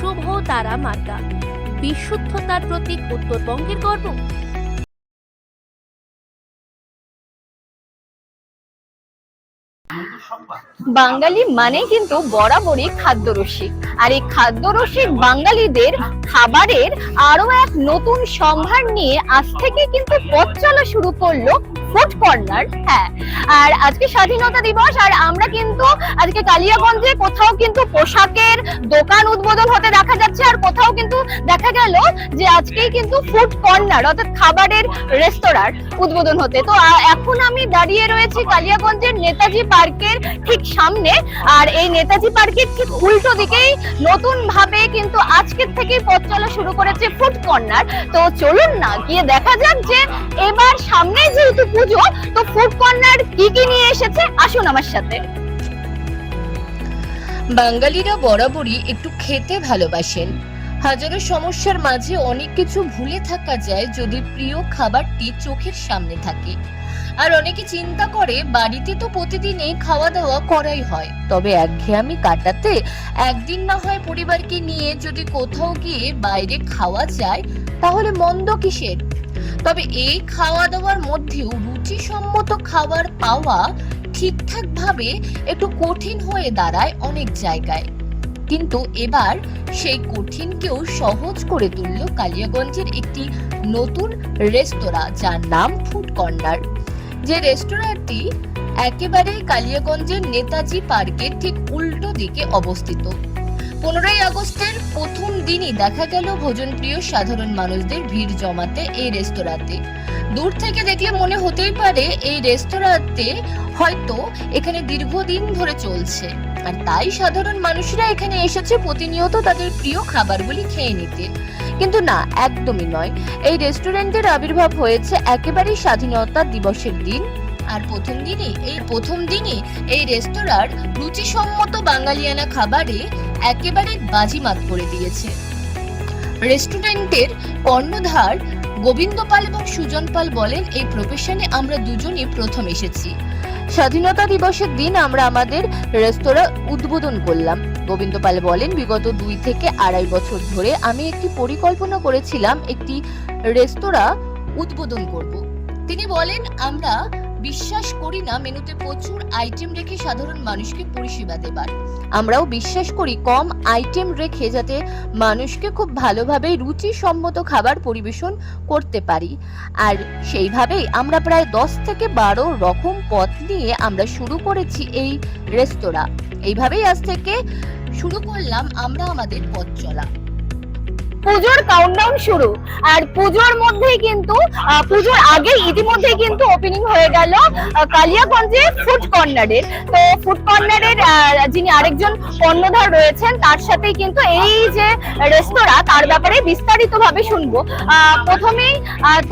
শুভ তারা মার্কা বিশুদ্ধতার প্রতীক উত্তরবঙ্গের গর্ব। বাঙালি মানে কিন্তু বরাবরই খাদ্যরসিক। আর এই খাদ্যরসিক বাঙালিদের খাবারের আরও এক নতুন সম্ভার নিয়ে আজ থেকে কিন্তু পথ চলা শুরু করল ফুড কর্নার হ্যাঁ। আর আজকে স্বাধীনতা দিবস, আর আমরা কিন্তু আজকে কালিয়াগঞ্জে কোথাও কিন্তু পোশাকের দোকান উদ্বোধন হতে দেখা যাচ্ছে, আর কোথাও কিন্তু দেখা গেল যে আজকেই কিন্তু ফুড কর্নার অর্থাৎ খাবারের রেস্তোরাঁর উদ্বোধন হতে। তো এখন আমি দাঁড়িয়ে রয়েছি কালিয়াগঞ্জের নেতাজি পার্কের ঠিক সামনে, আর এই নেতাজি পার্কের ঠিক উল্টো দিকেই নতুন ভাবে কিন্তু আজকের থেকেই পথ চলা শুরু করেছে ফুড কর্নার তো চলুন না, গিয়ে দেখা যাক যে এবার সামনে যেহেতু তো ফুড কর্নার কি কি নিয়ে এসেছে? আসুন আমার সাথে। বাঙালিরা বরাবরই একটু খেতে ভালোবাসেন। হাজারো সমস্যার মাঝে অনেক কিছু ভুলে থাকা যায় যদি প্রিয় খাবারটি চোখের সামনে থাকে। আর অনেকে চিন্তা করে, বাড়িতে তো প্রতিদিনই খাওয়া দাওয়া করাই হয়। তবে একঘেয়ামি কাটাতে একদিন না হয় পরিবারকে নিয়ে যদি কোথাও গিয়ে বাইরে খাওয়া যায়, তাহলে মন্দ কিসের? তবে এই খাওয়া দাওয়ার মধ্যেও রুচিসম্মত খাবার পাওয়া ঠিকঠাক ভাবে একটু কঠিন হয়ে দাঁড়ায় অনেক জায়গায়। কিন্তু এবার সেই কঠিনকেও সহজ করে তুলল কালিয়াগঞ্জের একটি নতুন রেস্তোরাঁ যার নাম ফুড কর্নার যে রেস্তোরাঁটি একেবারে কালিয়াগঞ্জের নেতাজি পার্কের ঠিক উল্টো দিকে অবস্থিত। পনেরোই আগস্টের প্রথম দিনই দেখা গেল ভোজনপ্রিয় সাধারণ মানুষদের ভিড় জমাতে এই রেস্তোরাঁতে। দূর থেকে দেখলে মনে হতেই পারে এই রেস্তোরাঁতে হয়তো এখানে দীর্ঘদিন ধরে চলছে। আর তাই সাধারণ মানুষরা এখানে এসেছে প্রতিনিয়ত তাদের প্রিয় খাবারগুলি খেয়ে নিতে। কিন্তু না, একদমই নয়। এই রেস্টুরেন্টের আবির্ভাব হয়েছে একেবারেই স্বাধীনতা দিবসের দিন। আর প্রথম দিনই এই প্রথম দিনই এই রেস্তোরাঁর রুচিসম্মত বাঙালিয়ানা খাবারে একেবারে বাজিমাত করে দিয়েছে। রেস্টুরেন্টের কর্ণধার গোবিন্দ পাল এবং সুজন পাল বলেন, এই প্রফেশনে আমরা দুজনই প্রথম এসেছি। স্বাধীনতা দিবসের দিন আমরা আমাদের রেস্তোরাঁ উদ্বোধন করলাম। গোবিন্দ পাল বলেন, বিগত দুই থেকে আড়াই বছর ধরে আমি একটি পরিকল্পনা করেছিলাম, একটি রেস্তোরাঁ উদ্বোধন করব। তিনি বলেন, আমরা বিশ্বাস করি না মেনুতে প্রচুর আইটেম রেখে সাধারণ মানুষকে পরিষেবা দেবার। আমরাও বিশ্বাস করি কম আইটেম রেখে যাতে মানুষকে খুব ভালোভাবে রুচিসম্মত খাবার পরিবেশন করতে পারি। আর সেইভাবেই আমরা প্রায় দশ থেকে বারো রকম পথ নিয়ে আমরা শুরু করেছি এই রেস্তোরাঁ। এইভাবেই আজ থেকে শুরু করলাম আমরা আমাদের পথ চলা। পুজোর কাউন্টডাউন শুরু। আর পুজোর মধ্যেই কিন্তু পুজোর আগে ইতিমধ্যেই কিন্তু ওপেনিং হয়ে গেল কালিয়াগঞ্জে ফুড কর্নারের তো ফুড কর্নারের যিনি আরেকজন কর্ণধার রয়েছেন, তার সাথেই কিন্তু এই যে রেস্তোরাঁ তার ব্যাপারে বিস্তারিত ভাবে শুনব প্রথমেই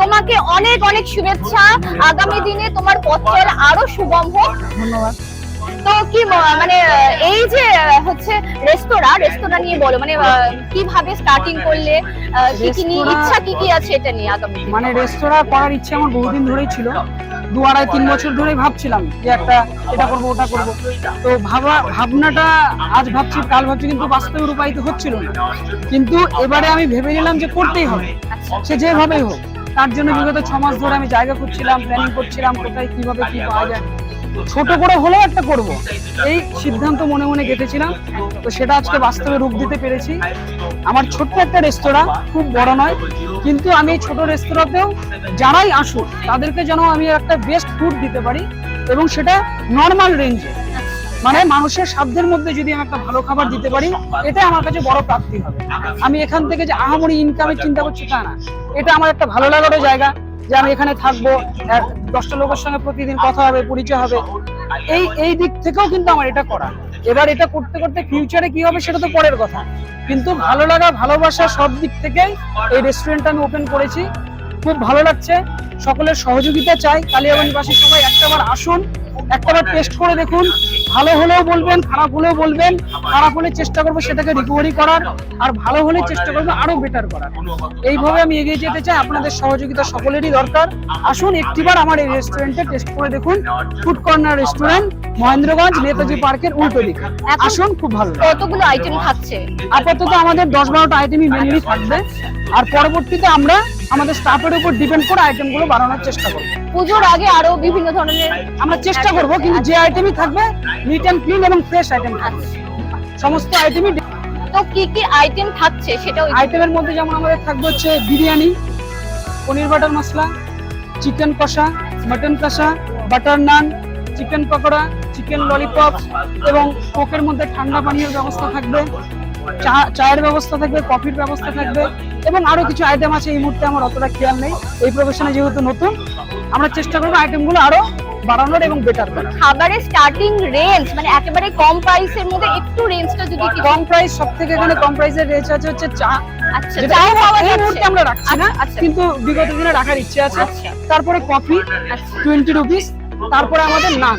তোমাকে অনেক অনেক শুভেচ্ছা। আগামী দিনে তোমার পথ আরও সুগম হোক। ধন্যবাদ। তো কি মানে এই যে হচ্ছে রেস্তোরাঁ রেস্তোরাঁ নিয়ে বলো মানে কীভাবে স্টার্টিং করলে কি কি নিয়ে ইচ্ছা কি কি আছে এটা নিয়ে আগামী মানে রেস্তোরাঁ করার ইচ্ছে আমার বহুদিন ধরেই ছিল। দু আড়াই তিন বছর ধরে ভাবছিলাম যে একটা এটা করব ওটা করব। তো ভাবা ভাবনাটা আজ ভাবছি কাল ভাবছি কিন্তু বাস্তবে রূপায়িত হচ্ছিল না। কিন্তু এবারে আমি ভেবে নিলাম যে করতেই হবে। আচ্ছা। সে যেভাবেই হোক তার জন্য বিগত ছ মাস ধরে আমি জায়গা করছিলাম প্ল্যানিং করছিলাম কোথায় কীভাবে কি পাওয়া যায়। ছোট করে হলেও একটা করব। এই সিদ্ধান্ত মনে মনে গেঁথেছিলাম। তো সেটা আজকে বাস্তবে রূপ দিতে পেরেছি। আমার ছোট্ট একটা রেস্তোরাঁ, খুব বড় নয়, কিন্তু আমি এই ছোট রেস্তোরাঁতেও যারাই আসুক, তাদেরকে যেন আমি একটা বেস্ট ফুড দিতে পারি এবং সেটা নর্মাল রেঞ্জে মানে মানুষের সাধ্যের মধ্যে যদি আমি একটা ভালো খাবার দিতে পারি এটা আমার কাছে বড় প্রাপ্তি হবে। আমি এখান থেকে যে আহামরি ইনকামের চিন্তা করছি তা না। এটা আমার একটা ভালো লাগারও জায়গা। যে আমি এখানে থাকব দশটা লোকের সঙ্গে প্রতিদিন কথা হবে, পরিচয় হবে। এই এই দিক থেকেও কিন্তু আমার এটা করা। এবার এটা করতে করতে ফিউচারে কি হবে সেটা তো পরের কথা। কিন্তু ভালো লাগা, ভালোবাসা সব দিক থেকেই এই রেস্টুরেন্টটা আমি ওপেন করেছি। খুব ভালো লাগছে। সকলের সহযোগিতা চাই। কালিয়াগঞ্জবাসী সবাই একটা বার আসুন। একটাবার টেস্ট করে দেখুন। ভালো হলেও বলবেন খারাপ হলেও বলবেন খারাপ হলে চেষ্টা করব সেটাকে রিকভারি করার আর ভালো হলে চেষ্টা করব আরও বেটার করার। এইভাবে আমি এগিয়ে যেতে চাই আপনাদের সহযোগিতা সকলেরই দরকার। আসুন একটিবার আমার এই রেস্টুরেন্টে টেস্ট করে দেখুন। Food corner restaurant Mahendraganj Netaji পার্কের উল্টো দিকে। আসুন খুব ভালো কতগুলো আইটেম থাকছে আপাতত আমাদের দশ বারোটা আইটেমই মেনলি থাকবে। আর পরবর্তীতে আমরা আমাদের স্টাফের উপর ডিপেন্ড করে আইটেমগুলো বানানোর চেষ্টা করব। পুজোর আগে আরও বিভিন্ন ধরনের আমরা চেষ্টা করব কিন্তু যে আইটেমই থাকবে নিট অ্যান্ড ক্লিন এবং ফ্রেশ আইটেম থাকবে। সমস্ত আইটেমই তো কি কি আইটেম থাকছে সেটাও একটু- আইটেমের মধ্যে যেমন আমাদের থাকবে হচ্ছে বিরিয়ানি পনির বাটার মশলা চিকেন কষা মটন কষা butter naan chicken pakora chicken lollipop এবং কোকের মধ্যে ঠান্ডা পানীয়ের ব্যবস্থা থাকবে চা চায়ের ব্যবস্থা থাকবে কফির ব্যবস্থা থাকবে। এবং আরও কিছু আইটেম আছে এই মুহূর্তে আমার অতটা খেয়াল নেই। এই প্রফেশনে যেহেতু নতুন আমরা চেষ্টা করব আইটেমগুলো আরও বাড়ানোর এবং বেটার করার। খাবারের স্টার্টিং রেঞ্জ মানে একেবারে কম প্রাইসের মধ্যে একটু রেঞ্জটা যদি কম প্রাইস সব থেকে এখানে কম প্রাইসের রেঞ্জ আছে হচ্ছে চা। আচ্ছা পাওয়া এই মুহূর্তে আমরা রাখছি না আচ্ছা, আচ্ছা। কিন্তু বিগত দিনে রাখার ইচ্ছে আছে। আচ্ছা। তারপরে কফি টোয়েন্টি রুপিস তারপরে আমাদের নান।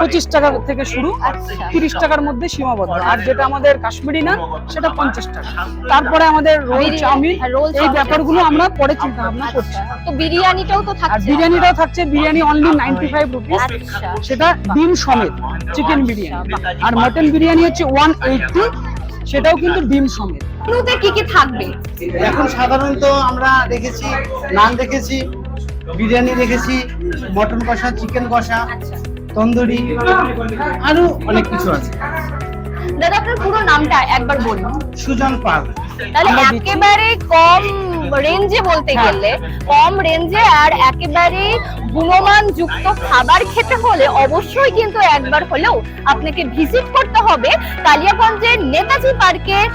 পঁচিশ টাকা থেকে শুরু আচ্ছা। তিরিশ টাকার মধ্যে সীমাবদ্ধ। আর যেটা আমাদের কাশ্মীরি না সেটা পঞ্চাশ টাকা। তারপরে আমাদের রোল চাউমিন এই চাউমিন। ব্যাপারগুলো আমরা পরে চিন্তা ভাবনা করছি। তো বিরিয়ানিটাও তো আর থাকছে। বিরিয়ানিটাও থাকছে biryani only ninety five rupees আচ্ছা। সেটা ডিম সমেত চিকেন বিরিয়ানি। আর মটন বিরিয়ানি হচ্ছে ওয়ান এইটটি সেটাও কিন্তু ডিম সমেত। মেনুতে কি কি থাকবে? এখন সাধারণত আমরা দেখেছি নান দেখেছি বিরিয়ানি দেখেছি মটন কষা চিকেন কষা আচ্ছা। তন্দুরি আরও অনেক কিছু আছে। দাদা আপনার পুরো নামটা একবার বলুন। সুজন পাল। তাহলে একেবারে কম রেঞ্জে বলতে হ্যাঁ। গেলে কম রেঞ্জে আর একেবারে গুণমান যুক্ত খাবার খেতে হলে অবশ্যই কিন্তু একবার হলেও আপনাকে ভিজিট করতে হবে কালিয়াগঞ্জের নেতাজি পার্কের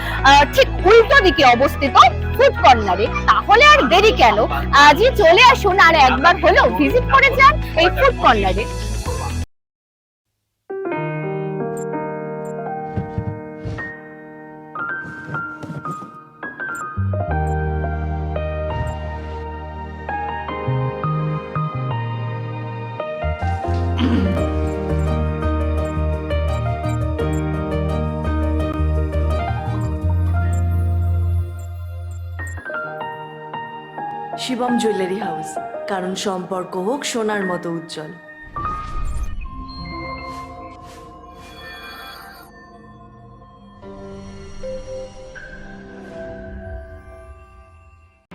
ঠিক উল্টো দিকে অবস্থিত ফুড কর্নারে তাহলে আর দেরি কেন? আজই চলে আসুন আর একবার হলেও ভিজিট করে যান এই ফুড কর্নারে শিবম জুয়েলারি হাউস কারণ সম্পর্ক হোক সোনার মতো উজ্জ্বল।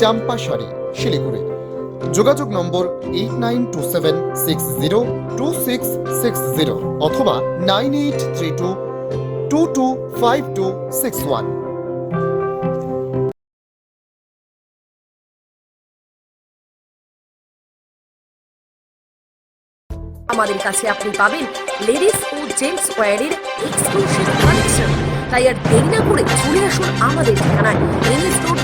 চাম্পাসারি শিলিগুড়ি। যোগাযোগ নম্বর eight nine two seven six zero two six six zero অথবা nine eight three two two two five two six one আমাদের কাছে আপনি পাবেন লেডিস ও জেন্টস ওয়্যারের এক্সক্লুসিভ কালেকশন তাই আর দেরি না করে চলে আসুন আমাদের ঠিকানায় এনএস রোড